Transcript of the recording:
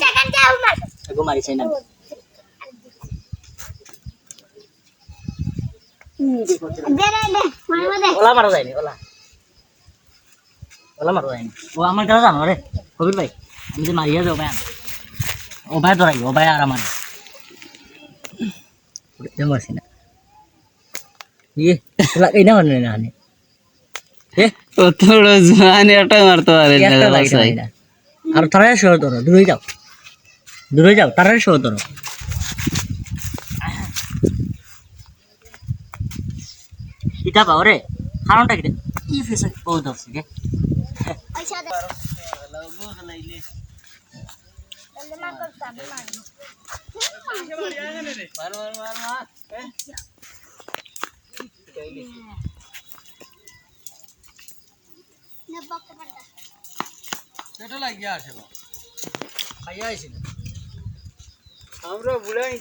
Second যাও মার গো চাই না দে দে দে মারো দে ওলা মারা যায়নি ওলা। ওলা মারা যায়নি ও আমার কাছে জানো রে কবির ভাই আমি যে মারিয়া যাও ভাই ও ভাই ধরাই ও ভাই আর আমার যে মারছি না ইয়ে ওলা এই না মানে না এ কত বড় জোয়ান এটা মারতে পারে না একটা লাগে বাসায়। না আর তারা সহ ধরো দূরে যাও। দূরে যাও তারা সহ ধরো। ইটা পাও রে কারণটা কি কি ফেসে? নে বকতে পারতা সেটা লাগিয়ে আসে খাইয়া আইছি আমরা বুড়াই